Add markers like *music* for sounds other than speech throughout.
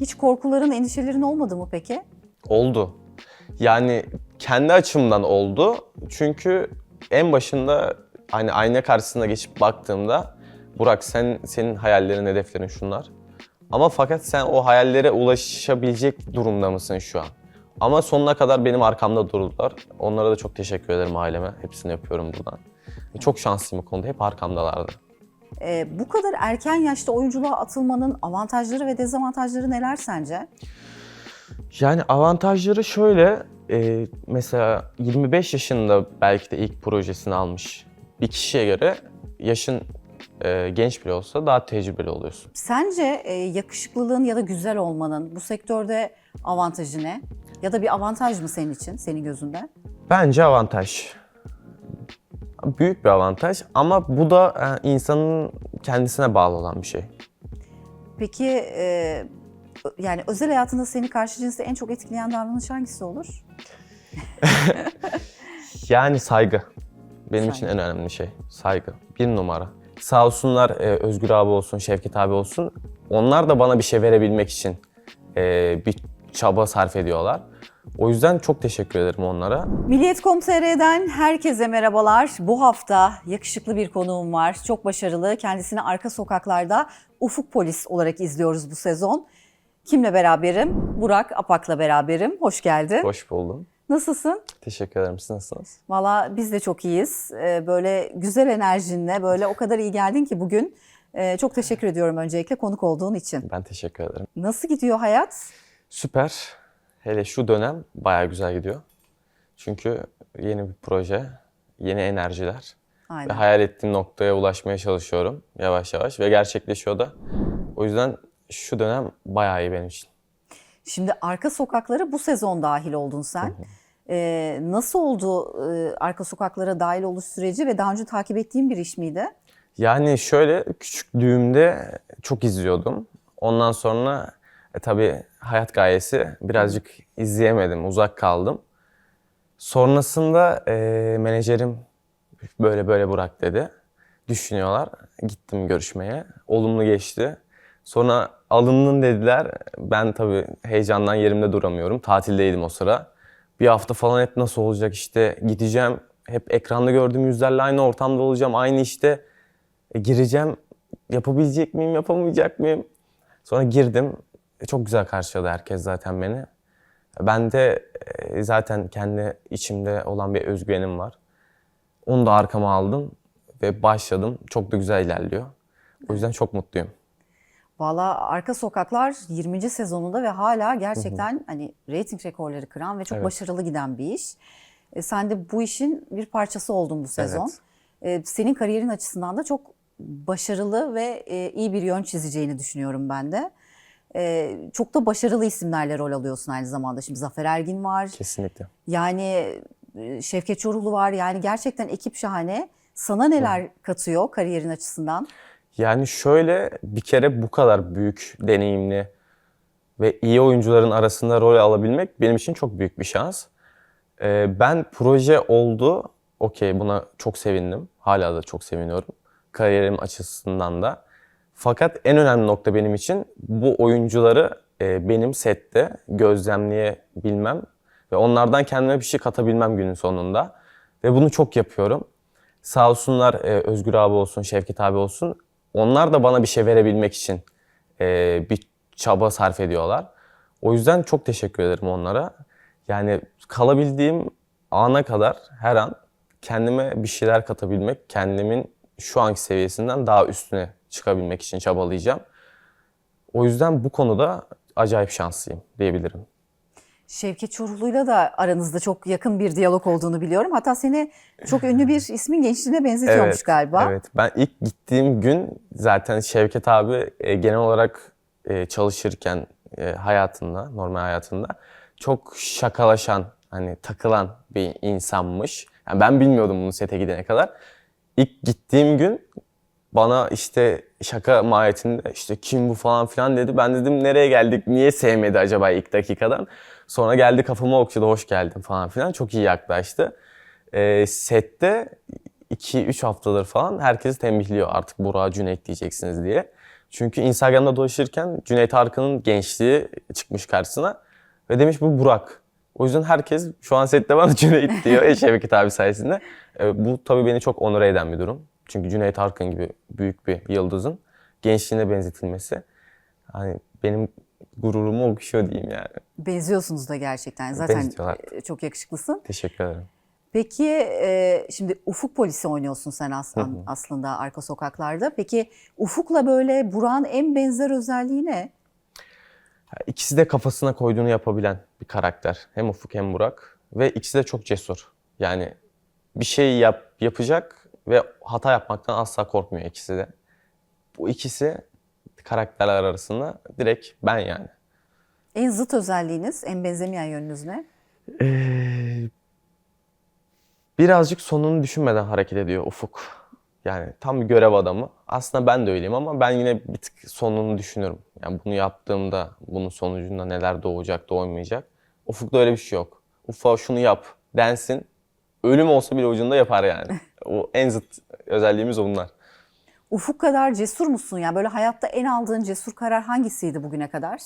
Hiç korkuların, endişelerin olmadı mı peki? Oldu. Yani kendi açımdan oldu. Çünkü en başında hani ayna karşısına geçip baktığımda Burak sen senin hayallerin, hedeflerin şunlar. Ama fakat sen o hayallere ulaşabilecek durumda mısın şu an? Ama sonuna kadar benim arkamda durdular. Onlara da çok teşekkür ederim aileme. Hepsini yapıyorum buradan. Çok şanslıyım bu konuda. Hep arkamdalardı. Ee, bu kadar erken yaşta oyunculuğa atılmanın avantajları ve dezavantajları neler sence? Yani avantajları şöyle, e, mesela 25 yaşında belki de ilk projesini almış bir kişiye göre yaşın e, genç bile olsa daha tecrübeli oluyorsun. Sence e, yakışıklılığın ya da güzel olmanın bu sektörde avantajı ne? Ya da bir avantaj mı senin için, senin gözünde? Bence avantaj. Büyük bir avantaj ama bu da e, insanın kendisine bağlı olan bir şey. Peki e, yani özel hayatında seni karşı cinste en çok etkileyen davranış hangisi olur? *laughs* Yani saygı. Benim için Saygı. en önemli şey. Saygı. Bir numara. Sağ olsunlar e, Özgür abi olsun, Şevket abi olsun. Onlar da bana bir şey verebilmek için e, bir çaba sarf ediyorlar. O yüzden çok teşekkür ederim onlara. Milliyet.com.tr'den herkese merhabalar. Bu hafta yakışıklı bir konuğum var. Çok başarılı. Kendisini arka sokaklarda Ufuk Polis olarak izliyoruz bu sezon. Kimle beraberim? Burak Apak'la beraberim. Hoş geldin. Hoş buldum. Nasılsın? Teşekkür ederim. Siz nasılsınız? Valla biz de çok iyiyiz. Ee, Böyle güzel enerjinle böyle o kadar iyi geldin ki bugün. Ee, Çok teşekkür ediyorum öncelikle konuk olduğun için. Ben teşekkür ederim. Nasıl gidiyor hayat? Süper. Hele şu dönem bayağı güzel gidiyor. Çünkü yeni bir proje, yeni enerjiler ve Aynen. hayal ettiğim noktaya ulaşmaya çalışıyorum yavaş yavaş ve gerçekleşiyor da. O yüzden şu dönem bayağı iyi benim için. Şimdi arka sokaklara bu sezon dahil oldun sen. Ee, nasıl oldu e, arka sokaklara dahil oluş süreci ve daha önce takip ettiğin bir iş miydi? Yani şöyle küçüklüğümde çok izliyordum. Ondan sonra e, tabii hayat gayesi birazcık izleyemedim, uzak kaldım. Sonrasında e, menajerim böyle böyle Burak dedi. Düşünüyorlar. Gittim görüşmeye. Olumlu geçti. Sonra alındın dediler. Ben tabii heyecandan yerimde duramıyorum. Tatildeydim o sıra. Bir hafta falan hep nasıl olacak işte gideceğim. Hep ekranda gördüğüm yüzlerle aynı ortamda olacağım. Aynı işte e, gireceğim. Yapabilecek miyim, yapamayacak mıyım? Sonra girdim. E, çok güzel karşıladı herkes zaten beni. Ben de e, zaten kendi içimde olan bir özgüvenim var. Onu da arkama aldım ve başladım. Çok da güzel ilerliyor. O yüzden çok mutluyum. Valla arka sokaklar 20. sezonunda ve hala gerçekten hani reyting rekorları kıran ve çok Evet. başarılı giden bir iş. E, sen de bu işin bir parçası oldun bu sezon. E, senin kariyerin açısından da çok başarılı ve e, iyi bir yön çizeceğini düşünüyorum ben de. E, çok da başarılı isimlerle rol alıyorsun aynı zamanda. Şimdi Zafer Ergin var. Kesinlikle. Yani e, Şevket Çoruhlu var. Yani gerçekten ekip şahane. Sana neler katıyor kariyerin açısından? Yani şöyle bir kere bu kadar büyük, deneyimli ve iyi oyuncuların arasında rol alabilmek benim için çok büyük bir şans. Ee, ben proje oldu, okey buna çok sevindim. Hala da çok seviniyorum. Kariyerim açısından da. Fakat en önemli nokta benim için bu oyuncuları e, benim sette gözlemleyebilmem ve onlardan kendime bir şey katabilmem günün sonunda. Ve bunu çok yapıyorum. Sağ olsunlar e, Özgür abi olsun, Şevket abi olsun. Onlar da bana bir şey verebilmek için e, bir çaba sarf ediyorlar. O yüzden çok teşekkür ederim onlara. Yani kalabildiğim ana kadar her an kendime bir şeyler katabilmek, kendimin şu anki seviyesinden daha üstüne çıkabilmek için çabalayacağım. O yüzden bu konuda acayip şanslıyım diyebilirim. Şevket Çoruhlu'yla da aranızda çok yakın bir diyalog olduğunu biliyorum. Hatta seni çok ünlü bir ismin gençliğine benzetiyormuş galiba. Evet. Ben ilk gittiğim gün zaten Şevket abi e, genel olarak e, çalışırken e, hayatında, normal hayatında çok şakalaşan, hani takılan bir insanmış. Yani ben bilmiyordum bunu sete gidene kadar. İlk gittiğim gün bana işte şaka mahiyetinde işte kim bu falan filan dedi. Ben dedim nereye geldik, niye sevmedi acaba ilk dakikadan. Sonra geldi kafama okşadı, hoş geldin falan filan. Çok iyi yaklaştı. Ee, sette 2-3 haftadır falan herkesi tembihliyor artık Burak'a Cüneyt diyeceksiniz diye. Çünkü Instagram'da dolaşırken Cüneyt Arkın'ın gençliği çıkmış karşısına ve demiş bu Burak. O yüzden herkes şu an sette bana *laughs* Cüneyt diyor e, Şevket abi sayesinde. E, bu tabii beni çok onur eden bir durum. Çünkü Cüneyt Arkın gibi büyük bir yıldızın gençliğine benzetilmesi hani benim gururumu okşuyor diyeyim yani. Benziyorsunuz da gerçekten. Zaten e, çok yakışıklısın. Teşekkür ederim. Peki e, şimdi Ufuk polisi oynuyorsun sen aslında, aslında arka sokaklarda. Peki Ufuk'la böyle Burak'ın en benzer özelliği ne? İkisi de kafasına koyduğunu yapabilen bir karakter. Hem Ufuk hem Burak. Ve ikisi de çok cesur. Yani bir şey yap, yapacak ve hata yapmaktan asla korkmuyor ikisi de. Bu ikisi karakterler arasında direkt ben yani. En zıt özelliğiniz, en benzemeyen yönünüz ne? Ee, birazcık sonunu düşünmeden hareket ediyor Ufuk. Yani tam bir görev adamı. Aslında ben de öyleyim ama ben yine bir tık sonunu düşünürüm. Yani bunu yaptığımda bunun sonucunda neler doğacak, doğmayacak. Ufuk'ta öyle bir şey yok. Ufuk şunu yap densin. Ölüm olsa bile ucunda yapar yani. *laughs* o en zıt özelliğimiz onlar. Ufuk kadar cesur musun? Yani böyle hayatta en aldığın cesur karar hangisiydi bugüne kadar?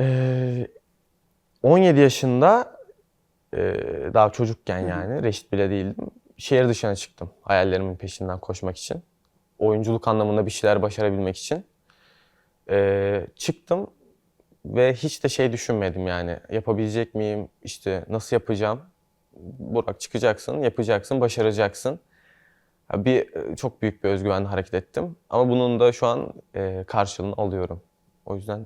Ee, 17 yaşında e, daha çocukken yani reşit bile değildim. Şehir dışına çıktım hayallerimin peşinden koşmak için. Oyunculuk anlamında bir şeyler başarabilmek için. Ee, çıktım ve hiç de şey düşünmedim yani yapabilecek miyim işte nasıl yapacağım. Burak çıkacaksın, yapacaksın, başaracaksın. Bir e, çok büyük bir özgüvenle hareket ettim ama bunun da şu an e, karşılığını alıyorum. O yüzden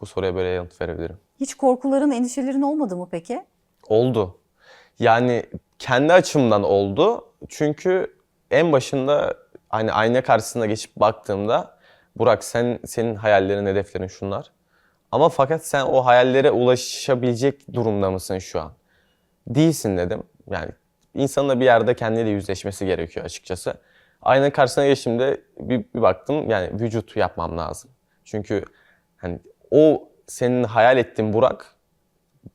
bu soruya böyle yanıt verebilirim. Hiç korkuların, endişelerin olmadı mı peki? Oldu. Yani kendi açımdan oldu. Çünkü en başında hani ayna karşısına geçip baktığımda Burak sen senin hayallerin, hedeflerin şunlar. Ama fakat sen o hayallere ulaşabilecek durumda mısın şu an? Değilsin dedim. Yani insanın da bir yerde kendiyle yüzleşmesi gerekiyor açıkçası. Aynanın karşısına geçtiğimde bir, bir baktım yani vücut yapmam lazım. Çünkü hani o senin hayal ettiğin Burak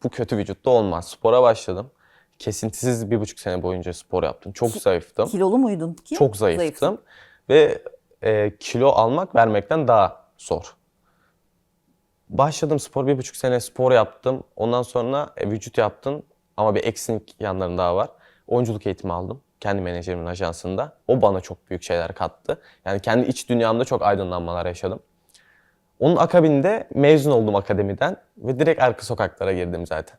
bu kötü vücutta olmaz. Spora başladım. Kesintisiz bir buçuk sene boyunca spor yaptım. Çok zayıftım. Kilolu muydun ki? Çok zayıftım. Zayıftın. Ve e, kilo almak vermekten daha zor. Başladım spor. Bir buçuk sene spor yaptım. Ondan sonra e, vücut yaptım. Ama bir eksinik yanların daha var. Oyunculuk eğitimi aldım. Kendi menajerimin ajansında. O bana çok büyük şeyler kattı. Yani kendi iç dünyamda çok aydınlanmalar yaşadım. Onun akabinde mezun oldum akademiden ve direkt arka sokaklara girdim zaten.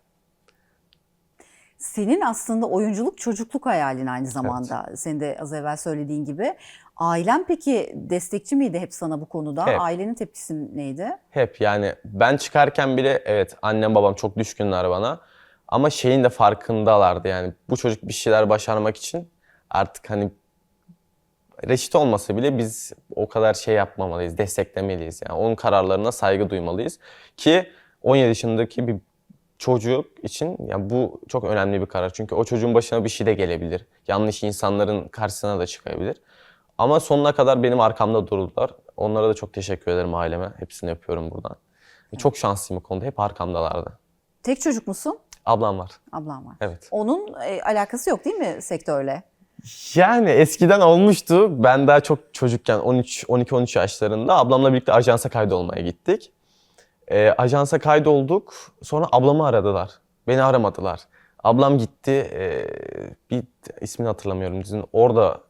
Senin aslında oyunculuk çocukluk hayalin aynı zamanda. Senin de az evvel söylediğin gibi. Ailen peki destekçi miydi hep sana bu konuda? Hep. Ailenin tepkisi neydi? Hep yani ben çıkarken bile evet annem babam çok düşkünler bana. Ama şeyin de farkındalardı yani bu çocuk bir şeyler başarmak için artık hani reşit olmasa bile biz o kadar şey yapmamalıyız, desteklemeliyiz. Yani onun kararlarına saygı duymalıyız. Ki 17 yaşındaki bir çocuk için yani bu çok önemli bir karar. Çünkü o çocuğun başına bir şey de gelebilir. Yanlış insanların karşısına da çıkabilir. Ama sonuna kadar benim arkamda durdular. Onlara da çok teşekkür ederim aileme. Hepsini yapıyorum buradan. Çok şanslıyım bu konuda. Hep arkamdalardı. Tek çocuk musun? Ablam var. Ablam var. Evet. Onun e, alakası yok değil mi sektörle? Yani eskiden olmuştu. Ben daha çok çocukken 13 12-13 yaşlarında ablamla birlikte ajansa kaydolmaya gittik. Ee, ajansa kaydolduk. Sonra ablamı aradılar. Beni aramadılar. Ablam gitti. ee, bir ismini hatırlamıyorum dizinin. Orada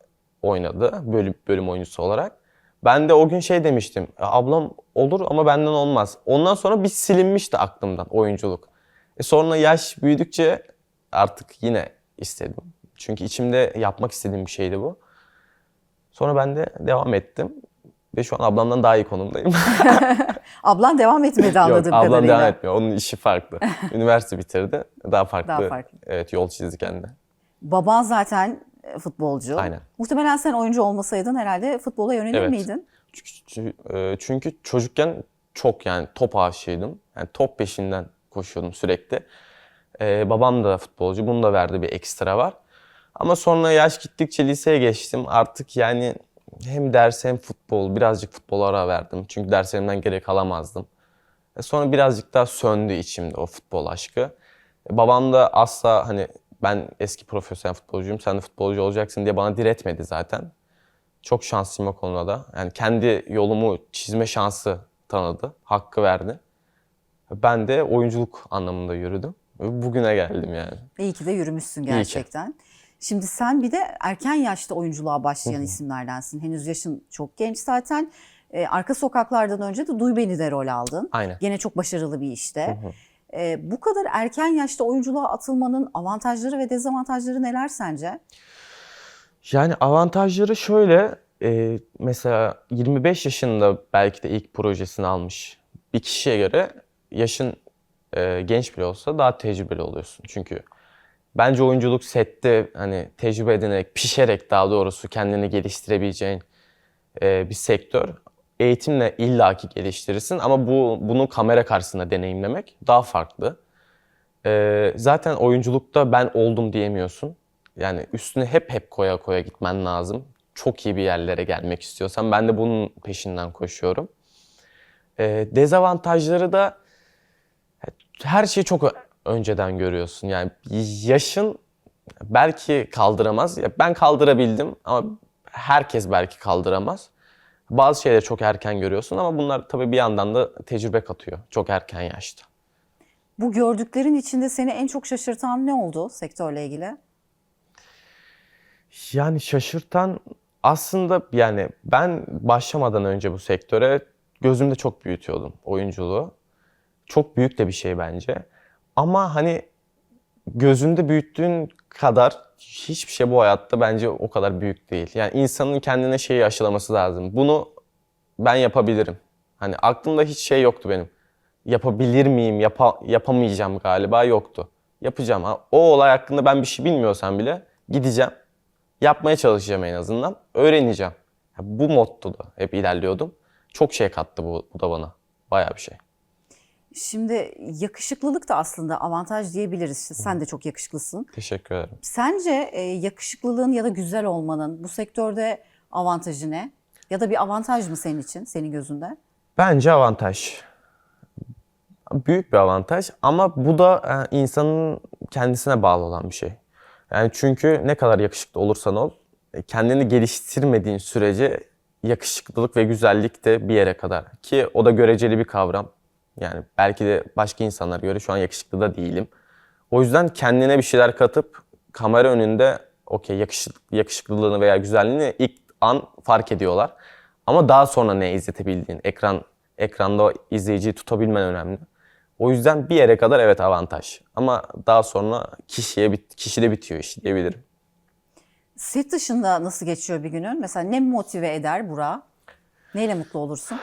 oynadı bölüm, bölüm oyuncusu olarak. Ben de o gün şey demiştim. "Ya Ablam olur ama benden olmaz. Ondan sonra bir silinmişti aklımdan oyunculuk. E sonra yaş büyüdükçe artık yine istedim. Çünkü içimde yapmak istediğim bir şeydi bu. Sonra ben de devam ettim. Ve şu an ablamdan daha iyi konumdayım. *laughs* *laughs* Ablan devam etmedi Yok anladığım ablam kadarıyla. devam etmiyor. Onun işi farklı. *laughs* Üniversite bitirdi. Daha farklı. Daha farklı. Evet yol çizdi kendine. Baban zaten e, futbolcu. Aynen. Muhtemelen sen oyuncu olmasaydın herhalde futbola yönelir Evet. miydin? Çünkü, e, çünkü çocukken çok yani top aşığıydım. Yani top peşinden koşuyordum sürekli. E, babam da futbolcu. Bunun da verdiği bir ekstra var. Ama sonra yaş gittikçe liseye geçtim. Artık yani hem ders hem futbol. Birazcık futbola ara verdim. Çünkü derslerimden gerek alamazdım. E, sonra birazcık daha söndü içimde o futbol aşkı. E, babam da asla hani ben eski profesyonel futbolcuyum sen de futbolcu olacaksın diye bana diretmedi zaten. Çok şanslıyım o konuda da. Yani kendi yolumu çizme şansı tanıdı, hakkı verdi. Ben de oyunculuk anlamında yürüdüm. Bugüne geldim yani. İyi ki de yürümüşsün gerçekten. Şimdi sen bir de erken yaşta oyunculuğa başlayan isimlerdensin. Henüz yaşın çok genç zaten. Ee, Arka Sokaklardan önce de Duy Beni de rol aldın. Aynen. Gene çok başarılı bir işte. Ee, bu kadar erken yaşta oyunculuğa atılmanın avantajları ve dezavantajları neler sence? Yani avantajları şöyle, e, mesela 25 yaşında belki de ilk projesini almış bir kişiye göre yaşın e, genç bile olsa daha tecrübeli oluyorsun. Çünkü bence oyunculuk sette hani tecrübe edinerek, pişerek daha doğrusu kendini geliştirebileceğin e, bir sektör. Eğitimle illaki geliştirirsin ama bu bunu kamera karşısında deneyimlemek daha farklı. E, zaten oyunculukta ben oldum diyemiyorsun. Yani üstüne hep hep koya koya gitmen lazım. Çok iyi bir yerlere gelmek istiyorsan. Ben de bunun peşinden koşuyorum. Ee, dezavantajları da her şeyi çok önceden görüyorsun. Yani yaşın belki kaldıramaz. Ya ben kaldırabildim ama herkes belki kaldıramaz. Bazı şeyleri çok erken görüyorsun ama bunlar tabii bir yandan da tecrübe katıyor çok erken yaşta. Bu gördüklerin içinde seni en çok şaşırtan ne oldu sektörle ilgili? Yani şaşırtan aslında yani ben başlamadan önce bu sektöre gözümde çok büyütüyordum oyunculuğu. Çok büyük de bir şey bence. Ama hani gözünde büyüttüğün kadar hiçbir şey bu hayatta bence o kadar büyük değil. Yani insanın kendine şeyi aşılaması lazım. Bunu ben yapabilirim. Hani aklımda hiç şey yoktu benim. Yapabilir miyim, yapa- yapamayacağım galiba yoktu. Yapacağım. Ha, O olay hakkında ben bir şey bilmiyorsam bile gideceğim. Yapmaya çalışacağım en azından. Öğreneceğim. Ya Bu mottoda hep ilerliyordum. Çok şey kattı bu, bu da bana. Bayağı bir şey. Şimdi yakışıklılık da aslında avantaj diyebiliriz. İşte sen de çok yakışıklısın. Teşekkür ederim. Sence e, yakışıklılığın ya da güzel olmanın bu sektörde avantajı ne? Ya da bir avantaj mı senin için, senin gözünde? Bence avantaj. Büyük bir avantaj ama bu da e, insanın kendisine bağlı olan bir şey. Yani çünkü ne kadar yakışıklı olursan ol, e, kendini geliştirmediğin sürece yakışıklılık ve güzellik de bir yere kadar. Ki o da göreceli bir kavram. Yani belki de başka insanlara göre şu an yakışıklı da değilim. O yüzden kendine bir şeyler katıp kamera önünde okey yakışık, yakışıklılığını veya güzelliğini ilk an fark ediyorlar. Ama daha sonra ne izletebildiğin, ekran ekranda izleyiciyi tutabilmen önemli. O yüzden bir yere kadar evet avantaj. Ama daha sonra kişiye bit kişide bitiyor iş diyebilirim. Set dışında nasıl geçiyor bir günün? Mesela ne motive eder Burak? Neyle mutlu olursun?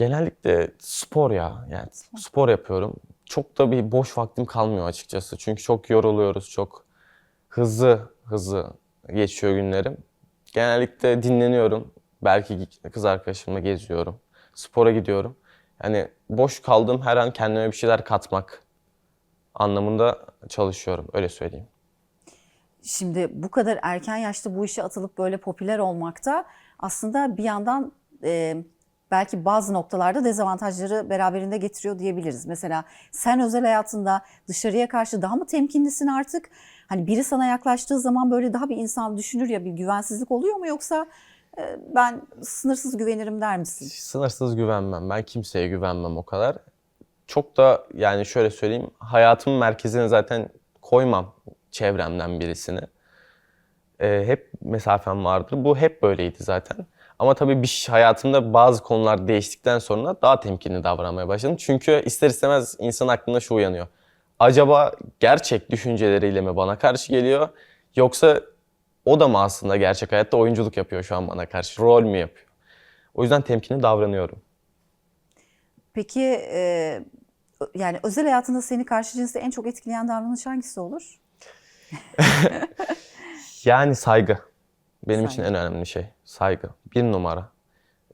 Genellikle spor ya. Yani spor yapıyorum. Çok da bir boş vaktim kalmıyor açıkçası. Çünkü çok yoruluyoruz. Çok hızlı hızlı geçiyor günlerim. Genellikle dinleniyorum. Belki kız arkadaşımla geziyorum. Spora gidiyorum. Yani boş kaldığım her an kendime bir şeyler katmak anlamında çalışıyorum. Öyle söyleyeyim. Şimdi bu kadar erken yaşta bu işe atılıp böyle popüler olmakta aslında bir yandan e, belki bazı noktalarda dezavantajları beraberinde getiriyor diyebiliriz. Mesela sen özel hayatında dışarıya karşı daha mı temkinlisin artık? Hani biri sana yaklaştığı zaman böyle daha bir insan düşünür ya bir güvensizlik oluyor mu yoksa e, ben sınırsız güvenirim der misin? Sınırsız güvenmem. Ben kimseye güvenmem o kadar. Çok da yani şöyle söyleyeyim. Hayatımın merkezine zaten koymam çevremden birisini. Ee, hep mesafem vardır. Bu hep böyleydi zaten. Ama tabii bir hayatımda bazı konular değiştikten sonra daha temkinli davranmaya başladım. Çünkü ister istemez insan aklında şu uyanıyor. Acaba gerçek düşünceleriyle mi bana karşı geliyor? Yoksa o da mı aslında gerçek hayatta oyunculuk yapıyor şu an bana karşı? Rol mü yapıyor? O yüzden temkinli davranıyorum. Peki e, yani özel hayatında seni karşı cinsi en çok etkileyen davranış hangisi olur? *laughs* Yani saygı. Benim için Saygı. en önemli şey. Saygı. Bir numara.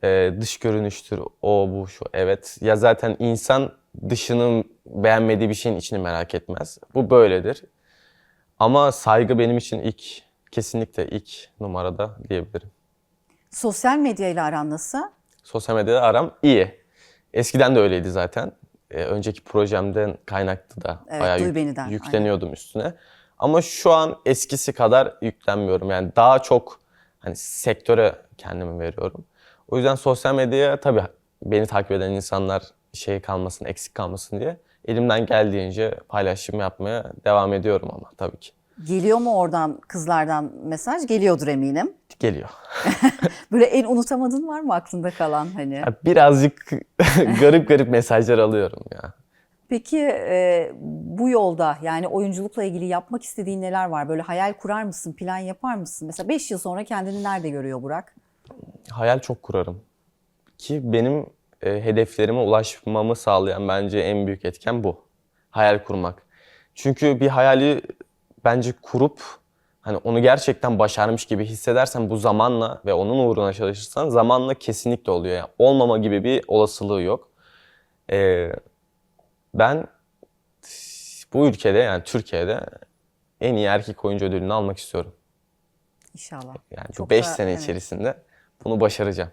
Ee, dış görünüştür, o bu şu. Evet. Ya zaten insan dışının beğenmediği bir şeyin içini merak etmez. Bu böyledir. Ama saygı benim için ilk, kesinlikle ilk numarada diyebilirim. Sosyal medya ile aran nasıl? Sosyal medyada aram iyi. Eskiden de öyleydi zaten. Ee, önceki projemden kaynaklı da Evet, bayağı Duy yük- Beni'den, yükleniyordum üstüne. Ama şu an eskisi kadar yüklenmiyorum. Yani daha çok hani sektöre kendimi veriyorum. O yüzden sosyal medyaya tabii beni takip eden insanlar şey kalmasın, eksik kalmasın diye elimden geldiğince paylaşım yapmaya devam ediyorum ama tabii ki. Geliyor mu oradan kızlardan mesaj? Geliyordur eminim. Geliyor. *laughs* Böyle en unutamadığın var mı aklında kalan hani? Ya Birazcık *laughs* garip garip mesajlar alıyorum ya. Peki e, bu yolda yani oyunculukla ilgili yapmak istediğin neler var? Böyle hayal kurar mısın, plan yapar mısın? Mesela 5 yıl sonra kendini nerede görüyor Burak? Hayal çok kurarım. Ki benim e, hedeflerime ulaşmamı sağlayan bence en büyük etken bu. Hayal kurmak. Çünkü bir hayali bence kurup hani onu gerçekten başarmış gibi hissedersen bu zamanla ve onun uğruna çalışırsan zamanla kesinlikle oluyor. Yani olmama gibi bir olasılığı yok. E, ben bu ülkede yani Türkiye'de en iyi erkek oyuncu ödülünü almak istiyorum. İnşallah. Yani Çok bu 5 da- sene evet. içerisinde bunu başaracağım.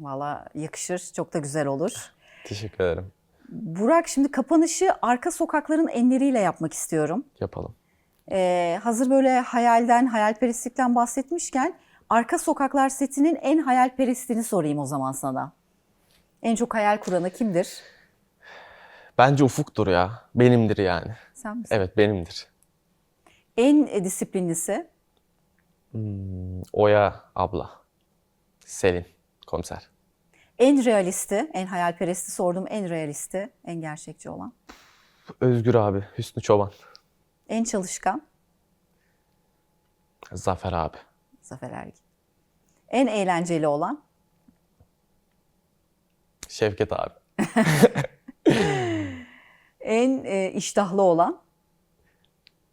Valla yakışır. Çok da güzel olur. Teşekkür ederim. Burak şimdi kapanışı arka sokakların enleriyle yapmak istiyorum. Yapalım. Ee, hazır böyle hayalden, hayalperestlikten bahsetmişken arka sokaklar setinin en hayalperestini sorayım o zaman sana. En çok hayal kuranı kimdir? Bence Ufuk'tur ya. Benimdir yani. Sen misin? Evet benimdir. En e, disiplinlisi? Oya abla. Selin komiser. En realisti, en hayalperesti sorduğum en realisti, en gerçekçi olan. Özgür abi. Hüsnü Çoban. En çalışkan, Zafer abi. Zafer Ergin. En eğlenceli olan, Şevket abi. *laughs* en e, iştahlı olan,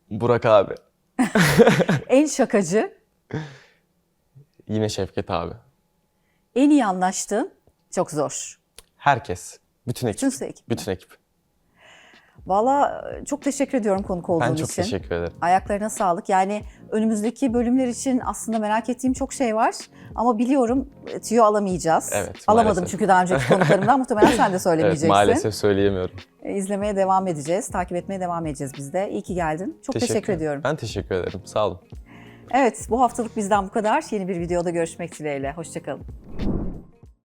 Burak abi. *laughs* en şakacı, Yine Şevket abi. en iyi anlaştığın, çok zor. Herkes. Bütün ekip. Bütün ekip. Bütün ekip. Valla e, çok teşekkür ediyorum konuk olduğun Ben çok için. teşekkür ederim. Ayaklarına sağlık. Yani önümüzdeki bölümler için aslında merak ettiğim çok şey var. Ama biliyorum e, tüyo alamayacağız. Evet, Alamadım maalesef. çünkü daha önceki konuklarımdan *laughs* muhtemelen sen de Evet söylemeyeceksin. maalesef söyleyemiyorum. E, İzlemeye devam edeceğiz. Takip etmeye devam edeceğiz biz de. İyi ki geldin. Çok teşekkür, ediyorum. Ben teşekkür ederim. Sağ olun. Evet bu haftalık bizden bu kadar. Yeni bir videoda görüşmek dileğiyle. Hoşçakalın.